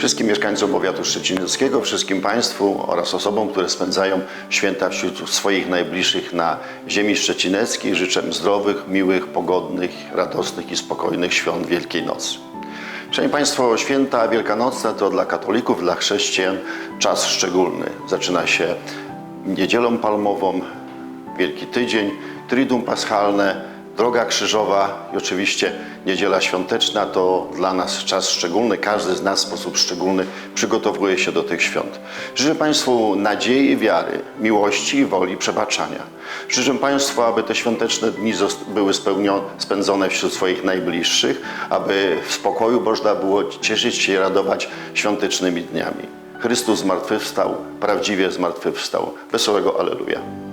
Wszystkim mieszkańcom powiatu szczecińskiego, wszystkim Państwu oraz osobom, które spędzają święta wśród swoich najbliższych na ziemi szczecineckiej życzę zdrowych, miłych, pogodnych, radosnych i spokojnych świąt Wielkiej Nocy. Szanowni Państwo, święta wielkanocne to dla katolików, dla chrześcijan czas szczególny. Zaczyna się niedzielą palmową, Wielki Tydzień, Triduum Paschalne, Droga Krzyżowa i oczywiście Niedziela Świąteczna to dla nas czas szczególny. Każdy z nas w sposób szczególny przygotowuje się do tych świąt. Życzę Państwu nadziei, wiary, miłości i woli przebaczania. Życzę Państwu, aby te świąteczne dni były spędzone wśród swoich najbliższych, aby w spokoju można było cieszyć się i radować świątecznymi dniami. Chrystus zmartwychwstał, prawdziwie zmartwychwstał. Wesołego Aleluja.